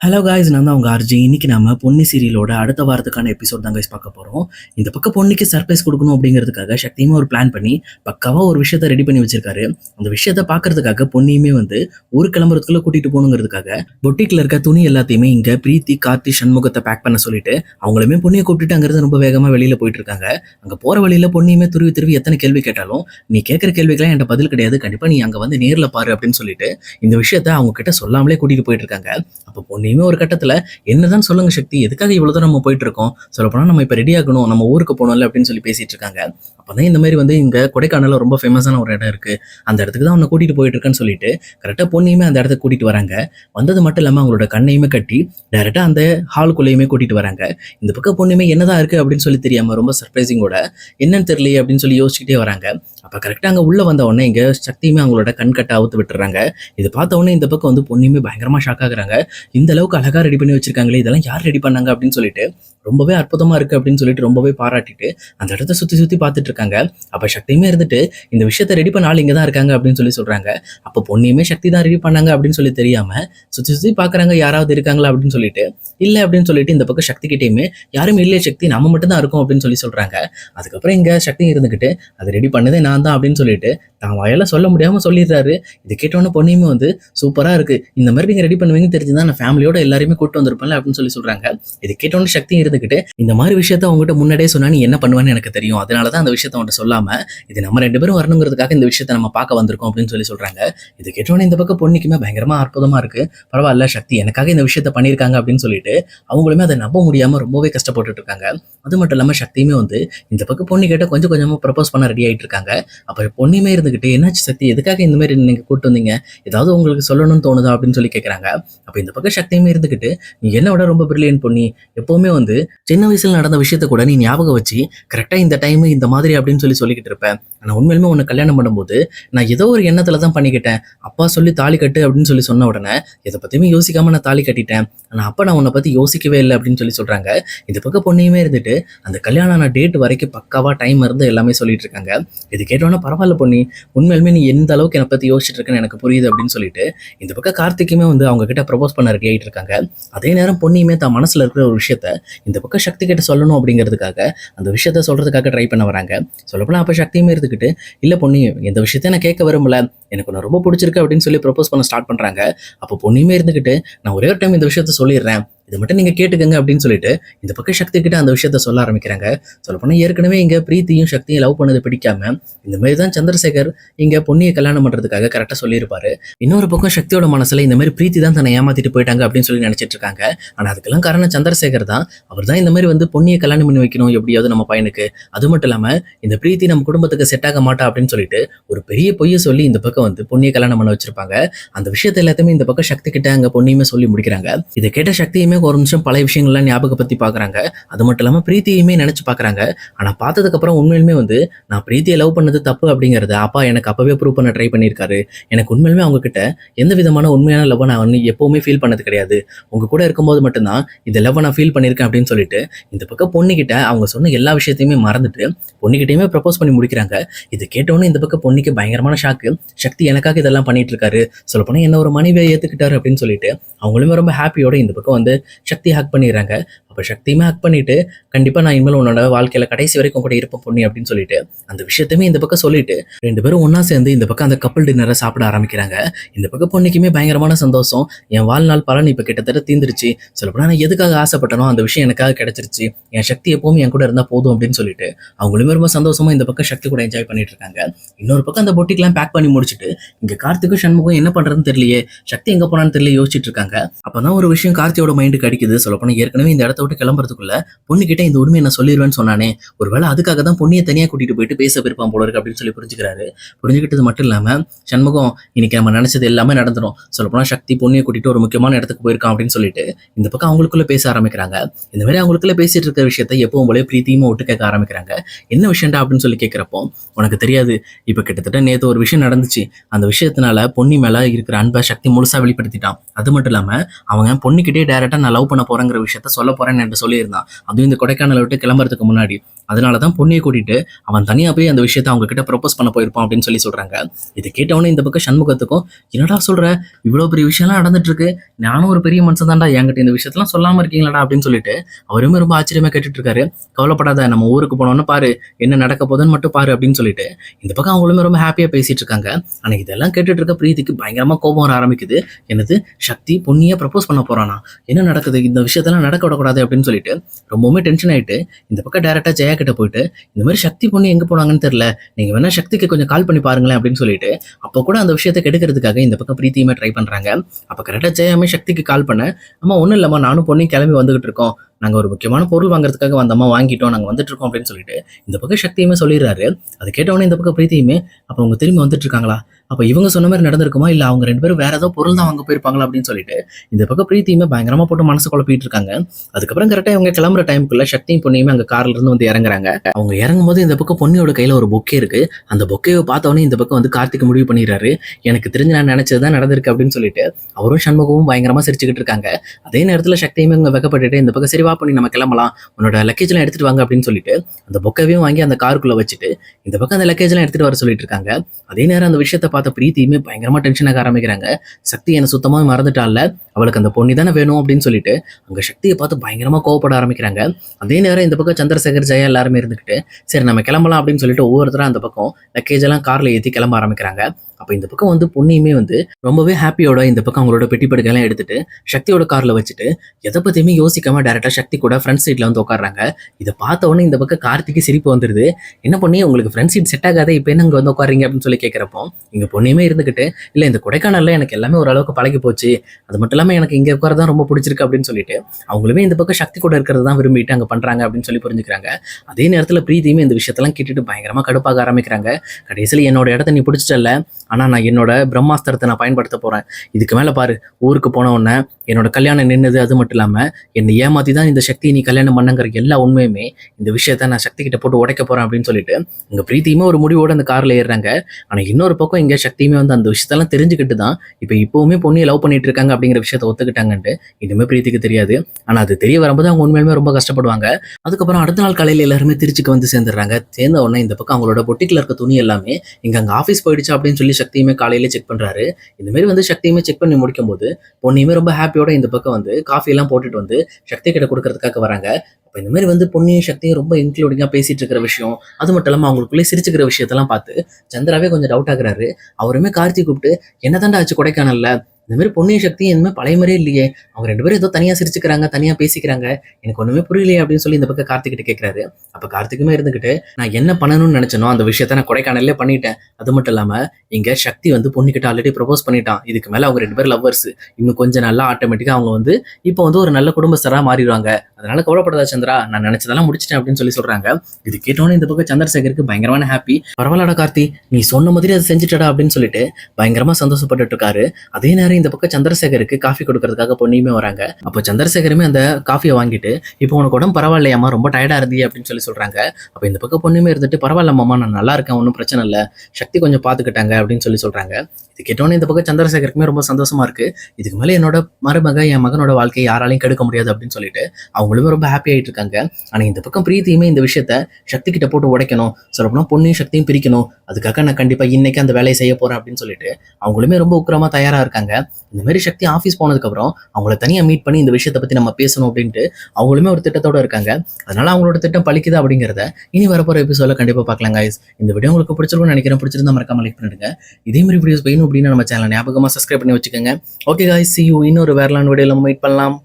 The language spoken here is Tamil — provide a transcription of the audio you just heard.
ஹலோ காய்ஸ் நான் தான் உங்கள் ஆர்ஜி இன்னைக்கு நம்ம பொன்னி சீரியலோட அடுத்த வாரத்துக்கான எபிசோட் தான் guys பார்க்க போகிறோம் இந்த பக்கம் பொன்னிக்கு சர்ப்ரைஸ் கொடுக்கணும் அப்படிங்கிறதுக்காக சக்தியுமே ஒரு பிளான் பண்ணி பக்காவாக ஒரு விஷயத்த ரெடி பண்ணி வச்சிருக்காரு. அந்த விஷயத்த பார்க்கறதுக்காக பொன்னியுமே வந்து ஊர் கிளம்புறதுக்குள்ள கூட்டிட்டு போகணுங்கிறதுக்காக பொட்டிக்கில் இருக்க துணி எல்லாத்தையுமே இங்க பிரீத்தி கார்த்தி சண்முகத்தை பேக் பண்ண சொல்லிட்டு அவங்களுமே பொண்ணியை கூப்பிட்டுட்டு அங்கேருந்து ரொம்ப வேகமா வெளியில போயிட்டு இருக்காங்க அங்க போற வழியில பொன்னியுமே துருவி துருவி எத்தனை கேள்வி கேட்டாலும் நீ கேட்குற கேள்விக்கெல்லாம் என்கிட்ட பதில் கிடையாது. கண்டிப்பா நீ அங்க வந்து நேர்ல பாரு அப்படின்னு சொல்லிட்டு இந்த விஷயத்த அவங்க கிட்ட சொல்லாமலே கூட்டிட்டு போயிட்டு இருக்காங்க அப்போ பொண்ணையுமே ஒரு கட்டத்தில் என்னதான் சொல்லுங்க சக்தி எதுக்காக இவ்வளவு தூரம் நம்ம போயிட்டு இருக்கோம் சொல்லப்போனால் நம்ம இப்போ ரெடி ஆகணும் நம்ம ஊருக்கு போகணும்ல அப்படின்னு சொல்லி பேசிட்டு இருக்காங்க. அப்பதான் இந்த மாதிரி வந்து இங்க கொடைக்கானல்ல ரொம்ப ஃபேமஸான ஒரு இடம் இருக்கு. அந்த இடத்துக்கு தான் அவனை கூட்டிட்டு போயிட்டு இருக்கேன்னு சொல்லிட்டு கரெக்டா பொண்ணையுமே அந்த இடத்துக்கு கூட்டிட்டு வராங்க. வந்தது மட்டும் இல்லாம அவங்களோட கண்ணையுமே கட்டி டேரெக்டாக அந்த ஹாலுக்குள்ளேயுமே கூட்டிட்டு வராங்க. இந்த பக்கம் பொண்ணுமே என்னதான் இருக்கு அப்படின்னு சொல்லி தெரியாம ரொம்ப சர்ப்ரைசிங்கோட என்னன்னு தெரியலையே அப்படின்னு சொல்லி யோசிச்சுட்டே வராங்க. அப்ப கரெக்டாக அங்க உள்ள வந்த உடனே இங்க சக்தியுமே அவங்களோட கண் கட்ட அவுத்து விட்டுறாங்க. இது பார்த்த உடனே இந்த பக்கம் வந்து பொண்ணுமே பயங்கரமா ஷாக் ஆகுறாங்க. இந்த அளவுக்கு அழகா ரெடி பண்ணி வச்சிருக்காங்களே இதெல்லாம் யார் ரெடி பண்ணாங்க அப்படின்னு சொல்லிட்டு ரொம்பவே அற்புதமா இருக்கு அப்படின்னு சொல்லிட்டு ரொம்பவே பாராட்டிட்டு அந்த இடத்த சுத்தி சுத்தி பார்த்துட்டு இருக்காங்க. அப்ப சக்தியுமே இருந்துட்டு இந்த விஷயத்த ரெடி பண்ண ஆள் இங்கே தான் இருக்காங்க அப்படின்னு சொல்லி சொல்றாங்க. அப்போ பொண்ணையுமே சக்தி தான் ரெடி பண்ணாங்க அப்படின்னு சொல்லி தெரியாம சுத்தி சுத்தி பாக்குறாங்க யாராவது இருக்காங்களா அப்படின்னு சொல்லிட்டு. இல்ல அப்படின்னு சொல்லிட்டு இந்த பக்கம் சக்தி கிட்டேயுமே யாரும் இல்லையே சக்தி நம்ம மட்டும் தான் இருக்கும் அப்படின்னு சொல்லி சொல்றாங்க. அதுக்கப்புறம் இங்க சக்தி இருந்துகிட்டு அதை ரெடி பண்ணதே நான் தான் அப்படின்னு சொல்லிட்டு தான் வாயால சொல்ல முடியாம சொல்லிடுறாரு. இது கேட்டோன்னே பொண்ணையுமே வந்து சூப்பரா இருக்கு. இந்த மாதிரி நீங்க ரெடி பண்ணுவீங்கன்னு தெரிஞ்சுதான் நான் ஃபேமிலியோட எல்லாருமே கூட்டு வந்திருப்பேன்ல அப்படின்னு சொல்லி சொல்றாங்க. இது கேட்டோன்னு சக்தியும் இருந்துகிட்டு இந்த மாதிரி விஷயத்த அவங்ககிட்ட முன்னாடியே சொன்னா நீ என்ன பண்ணுவேன்னு எனக்கு தெரியும். அதனால தான் அந்த விஷயத்த உன்கிட்ட சொல்லாம இது நம்ம ரெண்டு பேரும் வரணுங்கிறதுக்காக இந்த விஷயத்த நம்ம பார்க்க வந்திருக்கோம் அப்படின்னு சொல்லி சொல்றாங்க. இது கேட்டோன்னே இந்த பக்கம் பொண்ணுக்குமே பயங்கரமா அற்புதமா இருக்கு. பரவாயில்ல சக்தி எனக்காக இந்த விஷயத்த பண்ணியிருக்காங்க அப்படின்னு சொல்லிட்டு அவங்களுமே அதை நம்ப முடியாம ரொம்பவே கஷ்டப்பட்டுட்டு இருக்காங்க அது மட்டும் இல்லாம சக்தியுமே வந்து இந்த பக்கம் பொண்ணு கேட்ட கொஞ்சம் கொஞ்சமா ப்ரப்போஸ் பண்ண ரெடி ஆயிட்டு இருக்காங்க அப்ப பொண்ணுமே வந்துக்கிட்டு என்னாச்சு சக்தி? எதுக்காக இந்த மாதிரி நீங்க கூட்டு வந்தீங்க? ஏதாவது உங்களுக்கு சொல்லணும்னு தோணுதா? அப்படின்னு சொல்லி கேட்குறாங்க அப்போ இந்த பக்கம் சக்தியுமே இருந்துகிட்டு நீ என்ன விட ரொம்ப பிரில்லியன் பொண்ணி எப்பவுமே வந்து சின்ன வயசுல நடந்த விஷயத்த கூட நீ ஞாபகம் வச்சு கரெக்டா இந்த டைம் இந்த மாதிரி அப்படின்னு சொல்லி சொல்லிக்கிட்டு இருப்பேன். ஆனால் உண்மையிலுமே உன்னை கல்யாணம் பண்ணும்போது நான் ஏதோ ஒரு எண்ணத்துல தான் பண்ணிக்கிட்டேன். அப்பா சொல்லி தாலி கட்டு அப்படின்னு சொல்லி சொன்ன உடனே இதை பத்தியுமே யோசிக்காம நான் தாலி கட்டிட்டேன். ஆனால் அப்போ நான் உன்னை பற்றி யோசிக்கவே இல்லை அப்படின்னு சொல்லி சொல்கிறாங்க இந்த பக்கம் பொண்ணையுமே இருந்துட்டு அந்த கல்யாணம் டேட் வரைக்கும் பக்காவாக டைம் இருந்து எல்லாமே சொல்லிட்டு இருக்காங்க. இது கேட்டோன்னா பரவாயில்ல பொண்ணி உண்மையிலுமே நீ எந்த அளவுக்கு என்னை பற்றி யோசிச்சுட்டு இருக்கேன்னு எனக்கு புரியுது அப்படின்னு சொல்லிட்டு இந்த பக்கம் கார்த்திக்குமே வந்து அவங்க கிட்ட ப்ரப்போஸ் பண்ண ரெடி இருக்காங்க. அதே நேரம் பொண்ணியுமே தான் மனசில் இருக்கிற ஒரு விஷயத்த இந்த பக்கம் சக்தி கிட்ட சொல்லணும் அப்படிங்கிறதுக்காக அந்த விஷயத்த சொல்கிறதுக்காக ட்ரை பண்ண வராங்க. சொல்லப்போனால் அப்போ சக்தியுமே இருந்துக்கிட்டு இல்லை பொண்ணு இந்த விஷயத்த நான் கேட்க விரும்பல. எனக்கு ஒன்று ரொம்ப பிடிச்சிருக்கு அப்படின்னு சொல்லி ப்ரப்போஸ் பண்ண ஸ்டார்ட் பண்ணுறாங்க அப்போ பொண்ணுமே இருந்துக்கிட்டு நான் ஒரே ஒரு டைம் இந்த விஷயத்த சொல்லிடுறேன். இதை மட்டும் நீங்கள் கேட்டுக்கங்க அப்படின்னு சொல்லிட்டு இந்த பக்கம் சக்தி கிட்ட அந்த விஷயத்த சொல்ல ஆரம்பிக்கிறாங்க. சொல்லப்போனால் ஏற்கனவே இங்கே பிரீத்தியும் சக்தியும் லவ் பண்ணது பிடிக்காம இந்த மாதிரி தான் சந்திரசேகர் இங்கே பொண்ணியை கல்யாணம் பண்ணுறதுக்காக கரெக்டாக சொல்லியிருப்பாரு. இன்னொரு பக்கம் சக்தியோட மனசில் இந்த மாதிரி பிரீத்தி தான் தன்னை ஏமாத்திட்டு போயிட்டாங்க அப்படின்னு சொல்லி நினச்சிட்டு இருக்காங்க. ஆனால் அதுக்கெல்லாம் காரணம் சந்திரசேகர் தான். அவர் தான் இந்த மாதிரி வந்து பொன்னியை கல்யாணம் பண்ணி வைக்கணும் எப்படியாவது நம்ம பையனுக்கு. அது மட்டும் இல்லாமல் இந்த பிரீத்தி நம்ம குடும்பத்துக்கு செட் ஆக மாட்டா அப்படின்னு சொல்லிட்டு ஒரு பெரிய பொய்யை சொல்லி இந்த பக்கம் வந்து பொண்ணியை கல்யாணம் பண்ண வச்சிருப்பாங்க. அந்த விஷயத்த எல்லாத்தையுமே இந்த பக்கம் சக்தி கிட்ட அங்கே பொன்னியுமே சொல்லி முடிக்கிறாங்க. இதை கேட்ட சக்தியுமே ஒரு நிமிஷம் பழைய விஷயங்கள்லாம் ஞாபகப்படுத்தி பார்க்குறாங்க. அது மட்டும் இல்லாமல் பிரீத்தியுமே நினச்சி பார்க்குறாங்க. ஆனால் பார்த்ததுக்கப்புறம் உண்மையிலுமே வந்து நான் பிரீத்தியை லவ் பண்ணது தப்பு அப்படிங்கிறத அப்பா எனக்கு அப்பவே ப்ரூவ் பண்ண ட்ரை பண்ணியிருக்காரு. எனக்கு உண்மையிலுமே அவங்கக்கிட்ட எந்த விதமான உண்மையான லவ்வை நான் வந்து எப்போவுமே ஃபீல் பண்ணது கிடையாது. உங்கள் கூட இருக்கும்போது மட்டும்தான் இந்த லவ்வை நான் ஃபீல் பண்ணியிருக்கேன் அப்படின்னு சொல்லிட்டு இந்த பக்கம் பொண்ணுக்கிட்ட அவங்க சொன்ன எல்லா விஷயத்தையுமே மறந்துட்டு பொண்ணுக்கிட்டையுமே ப்ரப்போஸ் பண்ணி முடிக்கிறாங்க. இது கேட்டோன்னே இந்த பக்கம் பொண்ணுக்கு பயங்கரமான ஷாக்கு சக்தி எனக்காக இதெல்லாம் பண்ணிட்டு இருக்காரு. சொல்லப்போனால் என்ன ஒரு மனைவியை ஏற்றுக்கிட்டாரு அப்படின்னு சொல்லிட்டு அவங்களுமே ரொம்ப ஹாப்பியோட இந்த பக்கம் வந்து சக்தி ஹேக் பண்ணிடுறாங்க அப்போ சக்தியுமே ஆக்ட் பண்ணிட்டு கண்டிப்பா நான் இனிமேல் உன்னோட வாழ்க்கையில கடைசி வரைக்கும் கூட இருப்பேன் பொண்ணு அப்படின்னு சொல்லிட்டு அந்த விஷயத்தையுமே இந்த பக்கம் சொல்லிட்டு ரெண்டு பேரும் ஒன்றா சேர்ந்து இந்த பக்கம் அந்த கப்பல் டின்னரை சாப்பிட ஆரம்பிக்கிறாங்க. இந்த பக்கம் பொண்ணுக்குமே பயங்கரமான சந்தோஷம். என் வாழ்நாள் பலன் இப்ப கிட்டத்தட்ட தீந்துருச்சு சொல்லப்போனா நான் எதுக்காக ஆசைப்பட்டனோ அந்த விஷயம் எனக்காக கிடைச்சிருச்சு. என் சக்தி எப்பவும் என் கூட இருந்தா போதும் அப்படின்னு சொல்லிட்டு அவங்களுமே ரொம்ப சந்தோஷமா இந்த பக்கம் சக்தி கூட என்ஜாய் பண்ணிட்டு இருக்காங்க. இன்னொரு பக்கம் அந்த பொட்டிக்கெலாம் பேக் பண்ணி முடிச்சுட்டு இங்க கார்த்திக்கும் சண்முகம் என்ன பண்ணுறதுன்னு தெரியலையே சக்தி எங்க போனான்னு தெரியல யோசிச்சுட்டு இருக்காங்க. அப்பதான் ஒரு விஷயம் கார்த்தியோட மைண்டுக்கு அடிக்குது. சொல்லப்போனா ஏற்கனவே இந்த இடத்த போட்டு கிளம்புறதுக்குள்ள பொண்ணுகிட்ட இந்த உண்மையை நான் சொல்லிடுவேன்னு சொன்னானே. ஒருவேளை அதுக்காக தான் பொண்ணியை தனியா கூட்டிட்டு போயிட்டு பேச போயிருப்பான் போல இருக்கு அப்படின்னு சொல்லி புரிஞ்சுக்கிறாரு. புரிஞ்சுக்கிட்டது மட்டும் இல்லாம சண்முகம் இன்னைக்கு நம்ம நினைச்சது எல்லாமே நடந்துடும் சொல்லப்போனா சக்தி பொண்ணியை கூட்டிட்டு ஒரு முக்கியமான இடத்துக்கு போயிருக்கான் அப்படின்னு சொல்லிட்டு இந்த பக்கம் அவங்களுக்குள்ள பேச ஆரம்பிக்கிறாங்க. இந்த மாதிரி அவங்களுக்குள்ள பேசிட்டு இருக்க விஷயத்த எப்பவும் போல பிரீத்தியுமா ஒட்டு கேட்க ஆரம்பிக்கிறாங்க. என்ன விஷயம்டா? அப்படின்னு சொல்லி கேட்கிறப்போ உனக்கு தெரியாது. இப்ப கிட்டத்தட்ட நேத்து ஒரு விஷயம் நடந்துச்சு. அந்த விஷயத்தினால பொன்னி மேல இருக்கிற அன்பை சக்தி முழுசா வெளிப்படுத்திட்டான். அது மட்டும் இல்லாம அவங்க பொண்ணுக்கிட்டே டைரக்டா நான் லவ் பண்ண போறேங்கிற விஷயத்த சொல்ல போறேன்னு என்று சொல்லியிருந்தான். அதுவும் இந்த கொடைக்கானலை விட்டு கிளம்புறதுக்கு முன்னாடி அதனால தான் பொண்ணியை கூட்டிட்டு அவன் தனியாக போய் அந்த விஷயத்த அவங்க கிட்ட ப்ரொப்போஸ் பண்ண போயிருப்பான் அப்படின்னு சொல்லி சொல்கிறாங்க இது கேட்டவொன்னே இந்த பக்கம் சண்முகத்துக்கும் என்னடா சொல்கிற இவ்வளோ பெரிய விஷயம்லாம் நடந்துட்டு இருக்கு நானும் ஒரு பெரிய மனுஷன் தான்டா. என்கிட்ட இந்த விஷயத்தெல்லாம் சொல்லாமல் இருக்கீங்களாடா? அப்படின்னு சொல்லிட்டு அவருமே ரொம்ப ஆச்சரியமா கேட்டுட்டு இருக்காரு கவலைப்படாத நம்ம ஊருக்கு போனோன்னு பாரு. என்ன நடக்க போகுதுன்னு மட்டும் பாரு அப்படின்னு சொல்லிட்டு இந்த பக்கம் அவங்களுமே ரொம்ப ஹாப்பியாக பேசிட்டு இருக்காங்க. ஆனால் இதெல்லாம் கேட்டுட்டு இருக்க பிரீத்திக்கு பயங்கரமாக கோபம் வர ஆரம்பிக்குது. என்னது? சக்தி பொண்ணியை ப்ரப்போஸ் பண்ண போகிறானா என்ன நடக்குது? இந்த விஷயத்தெல்லாம் நடக்க விடக்கூடாது அப்படின்னு சொல்லிட்டு ரொம்பவுமே டென்ஷன் ஆயிட்டு இந்த பக்கம் டேரெக்டாக ஜெயா கிட்ட போயிட்டு இந்த மாதிரி சக்தி பொண்ணு எங்க போனாங்கன்னு தெரியல. நீங்க வேணா சக்திக்கு கொஞ்சம் கால் பண்ணி பாருங்களேன் அப்படின்னு சொல்லிட்டு அப்போ கூட அந்த விஷயத்தை கெடுக்கிறதுக்காக இந்த பக்கம் பிரீத்தியுமே ட்ரை பண்றாங்க. அப்ப கரெக்டா ஜெயாமே சக்திக்கு கால் பண்ண. அம்மா ஒன்றும் இல்லைம்மா நானும் பொண்ணையும் கிளம்பி வந்துகிட்டு இருக்கோம். நாங்கள் ஒரு முக்கியமான பொருள் வாங்குறதுக்காக வந்தம்மா வாங்கிட்டோம் நாங்கள் வந்துட்டு இருக்கோம் அப்படின்னு சொல்லிட்டு இந்த பக்கம் சக்தியுமே சொல்லிடுறாரு. அது கேட்டவொடனே இந்த பக்கம் பிரீத்தியுமே அப்போ அவங்க திரும்பி வந்துட்டு இருக்காங்களா? அப்போ இவங்க சொன்ன மாதிரி நடந்திருக்குமா? இல்லை அவங்க ரெண்டு பேரும் வேற ஏதோ பொருள் தான் வாங்க போயிருப்பாங்களா அப்படின்னு சொல்லிட்டு இந்த பக்கம் பிரீத்தியுமே பயங்கரமா போட்டு மனசு குழப்பிட்டு இருக்காங்க. அதுக்கப்புறம் கரெக்டாக இவங்க கிளம்புற டைமுக்குள்ள சக்தியும் பொண்ணையுமே அங்கே கார்ல இருந்து வந்து இறங்குறாங்க. அவங்க இறங்கும் போது இந்த பக்கம் பொண்ணியோட கையில ஒரு பொக்கே இருக்கு. அந்த பொக்கையை பார்த்தவொடனே இந்த பக்கம் வந்து கார்த்திக் முடிவு பண்ணிடுறாரு. எனக்கு தெரிஞ்சு நான் நினைச்சது தான் நடந்திருக்கு அப்படின்னு சொல்லிட்டு அவரும் சண்முகமும் பயங்கரமா சிரிச்சுக்கிட்டு இருக்காங்க. அதே நேரத்துல சக்தியுமே இங்க வெக்கப்பட்டுட்டு இந்த பக்கம் சரி வா பண்ணி நம்ம கிளம்பலாம். உன்னோட லக்கேஜ்லாம் எடுத்துட்டு வாங்க அப்படின்னு சொல்லிட்டு அந்த பொக்கையும் வாங்கி அந்த காருக்குள்ள வச்சுட்டு இந்த பக்கம் அந்த லக்கேஜ்லாம் எடுத்துட்டு வர சொல்லிட்டு இருக்காங்க. அதே நேரம் அந்த விஷயத்தை பார்த்த பிரீத்தியுமே பயங்கரமா டென்ஷன் ஆக ஆரம்பிக்கிறாங்க. சக்தி என்ன சுத்தமா மறந்துட்டால அவளுக்கு அந்த பொண்ணு தானே வேணும் அப்படின்னு சொல்லிட்டு அங்க சக்தியை பார்த்து பயங்கரமா கோவப்பட ஆரம்பிக்கிறாங்க. அதே நேரம் இந்த பக்கம் சந்திரசேகர் ஜெயா எல்லாருமே இருந்துக்கிட்டு சரி நம்ம கிளம்பலாம் அப்படின்னு சொல்லிட்டு ஒவ்வொருத்தரும் அந்த பக்கம் லக்கேஜ் எல்லாம் கார்ல ஏற்றி கிளம்ப ஆரம்பிக்கிறாங்க. அப்போ இந்த பக்கம் வந்து பொண்ணையுமே வந்து ரொம்பவே ஹாப்பியோட இந்த பக்கம் அவங்களோட பெட்டி படுக்கையெல்லாம் எடுத்துட்டு சக்தியோட காரில் வச்சுட்டு எதை பற்றியுமே யோசிக்காம டேரெக்டாக சக்தி கூட ஃப்ரண்ட் சீட்ல வந்து உட்காடுறாங்க இதை பார்த்த உடனே இந்த பக்கம் கார்த்திக்கு சிரிப்பு வந்துடுது என்ன பண்ணி உங்களுக்கு ஃப்ரண்ட் சீட் செட் ஆகாத இப்போ என்ன இங்கே வந்து உட்காருங்க அப்படின்னு சொல்லி கேட்குறப்போ இங்கே பொண்ணையுமே இருந்துக்கிட்டு இல்லை இந்த கொடைக்கானலில் எனக்கு எல்லாமே ஓரளவுக்கு பழகி போச்சு. அது மட்டும் இல்லாமல் எனக்கு இங்கே உட்கார தான் ரொம்ப பிடிச்சிருக்கு அப்படின்னு சொல்லிட்டு அவங்களுமே இந்த பக்கம் சக்தி கூட இருக்கிறது தான் விரும்பிட்டு அங்கே பண்ணுறாங்க அப்படின்னு சொல்லி புரிஞ்சுக்கிறாங்க. அதே நேரத்தில் பிரீத்தியுமே இந்த விஷயத்தெல்லாம் கேட்டுட்டு பயங்கரமாக கடுப்பாக ஆரம்பிக்கிறாங்க. கடைசியில் என்னோட இடத்த நீ பிடிச்சிட்டல ஆனால் நான் என்னோட பிரம்மாஸ்திரத்தை நான் பயன்படுத்த போகிறேன் இதுக்கு மேலே பாரு ஊருக்கு போன உடனே என்னோட கல்யாணம் நின்னது அது மட்டும் இல்லாம என்னை ஏமாத்தி தான் இந்த சக்தியை நீ கல்யாணம் பண்ணங்கிற எல்லா உண்மையுமே இந்த விஷயத்த நான் சக்தி கிட்ட போட்டு உடைக்க போறேன் அப்படின்னு சொல்லிட்டு இங்கே பிரீத்தியுமே ஒரு முடிவோட அந்த கார்ல ஏறுறாங்க. ஆனா இன்னொரு பக்கம் இங்க சக்தியுமே வந்து அந்த விஷயத்தெல்லாம் தெரிஞ்சுக்கிட்டு தான் இப்போ இப்பவுமே பொண்ணியை லவ் பண்ணிட்டு இருக்காங்க அப்படிங்கிற விஷயத்த ஒத்துக்கிட்டாங்கன்ட்டு இனிமே பிரீத்திக்கு தெரியாது. ஆனா அது தெரிய வரும்போது அவங்க உண்மையுமே ரொம்ப கஷ்டப்படுவாங்க. அதுக்கப்புறம் அடுத்த நாள் காலையில எல்லாருமே திருச்சிக்கு வந்து சேர்ந்துடுறாங்க. சேர்ந்த உடனே இந்த பக்கம் அவங்களோட பொட்டிக்குல இருக்க துணி எல்லாமே இங்க அங்க ஆஃபீஸ் போயிடுச்சு அப்படின்னு சொல்லி சக்தியுமே காலையில செக் பண்றாரு. இந்த மாதிரி வந்து சக்தியுமே செக் பண்ணி முடிக்கும் போது பொண்ணையுமே ரொம்ப ஹாப்பி காஃபியோட இந்த பக்கம் வந்து காஃபியெல்லாம் போட்டுட்டு வந்து சக்தி கிட்ட கொடுக்கறதுக்காக வராங்க. அப்போ இந்த மாதிரி வந்து பொண்ணையும் சக்தியும் ரொம்ப இன்க்ளூடிங்காக பேசிட்டு இருக்கிற விஷயம் அது மட்டும் இல்லாமல் அவங்களுக்குள்ளே சிரிச்சுக்கிற விஷயத்தெல்லாம் பார்த்து சந்திராவே கொஞ்சம் டவுட் ஆகுறாரு. அவருமே கார்த்தி கூப்பிட்டு என்னதாண்டா ஆச்சு கொடைக்கானல்ல? இந்த மாதிரி பொன்னியின் சக்தி எதுவுமே பழைய மாதிரியே இல்லையே. அவங்க ரெண்டு பேரும் ஏதோ தனியாக சிரிச்சுக்கிறாங்க தனியாக பேசிக்கிறாங்க. எனக்கு ஒன்றுமே புரியலையே அப்படின்னு சொல்லி இந்த பக்கம் கார்த்திகிட்ட கேட்குறாரு அப்போ கார்த்திக்குமே இருந்துக்கிட்டு நான் என்ன பண்ணணும்னு நினச்சனோ அந்த விஷயத்த நான் கொடைக்கானல்லே பண்ணிட்டேன். அது மட்டும் இல்லாமல் இங்கே சக்தி வந்து பொண்ணுக்கிட்ட ஆல்ரெடி ப்ரப்போஸ் பண்ணிட்டான். இதுக்கு மேலே அவங்க ரெண்டு பேரும் லவ்வர்ஸ் இன்னும் கொஞ்சம் நல்லா ஆட்டோமேட்டிக்காக அவங்க வந்து இப்போ வந்து ஒரு நல்ல குடும்பஸ்தராக மாறிடுவாங்க. அதனால கவலைப்படாத சந்திரா நான் நினச்சதெல்லாம் முடிச்சிட்டேன் அப்படின்னு சொல்லி சொல்கிறாங்க இது கேட்டோன்னே இந்த பக்கம் சந்திரசேகருக்கு பயங்கரமான ஹாப்பி பரவாயில்லடா கார்த்தி நீ சொன்ன மாதிரி அதை செஞ்சுட்டடா அப்படின்னு சொல்லிட்டு பயங்கரமா சந்தோஷப்பட்டு இருக்காரு. அதே நேரம் இந்த பக்கம் சந்திரசேகருக்கு காஃபி கொடுக்கறதுக்காக பொண்ணியுமே வராங்க. அப்போ சந்திரசேகருமே அந்த காஃபியை வாங்கிட்டு இப்போ உனக்கு உடம்பு பரவாயில்லையாமா ரொம்ப டயர்டா இருந்தியே அப்படின்னு சொல்லி சொல்றாங்க. அப்போ இந்த பக்கம் பொண்ணுமே இருந்துட்டு பரவாயில்லம்மா நான் நல்லா இருக்கேன் ஒன்றும் பிரச்சனை இல்லை. சக்தி கொஞ்சம் பார்த்துக்கிட்டாங்க அப்படின்னு சொல்லி சொல்றாங்க. இது கேட்டோன்னே இந்த பக்கம் சந்திரசேகருக்குமே ரொம்ப சந்தோஷமா இருக்கு. இதுக்கு மேலே என்னோட மருமக என் மகனோட வாழ்க்கையை யாராலையும் கெடுக்க முடியாது அப்படின்னு சொல்லிட்டு அவங்களுமே ரொம்ப ஹாப்பி ஆயிட்டு இருக்காங்க. ஆனா இந்த பக்கம் பிரீத்தியுமே இந்த விஷயத்த சக்தி கிட்ட போட்டு உடைக்கணும். சொல்லப்போனா பொண்ணையும் சக்தியும் பிரிக்கணும். அதுக்காக நான் கண்டிப்பா இன்னைக்கு அந்த வேலையை செய்ய போறேன் அப்படின்னு சொல்லிட்டு அவங்களுமே ரொம்ப உக்கிரமா தயாரா இருக்காங்க. இந்த மாதிரி சக்தி ஆஃபீஸ் போனதுக்கப்புறம் அவங்கள தனியாக மீட் பண்ணி இந்த விஷயத்தை பற்றி நம்ம பேசணும் அப்படின்ட்டு அவங்களுமே ஒரு திட்டத்தோட இருக்காங்க. அதனால அவங்களோட திட்டம் பழிக்குது அப்படிங்கிறத இனி வரப்போகிற எபிசோட கண்டிப்பாக பார்க்கலாம் கைஸ் இந்த வீடியோ உங்களுக்கு பிடிச்சிருக்கும்னு நினைக்கிறேன். பிடிச்சிருந்தா மறக்காம லைக் பண்ணிடுங்க. இதே மாதிரி வீடியோஸ் வேணும் அப்படின்னு நம்ம சேனல் ஞாபகமாக சப்ஸ்கிரைப் பண்ணி வச்சுக்கோங்க. Okay guys. See இன்னொரு வேறலான வீடியோவில் மீட் பண்ணலாம்.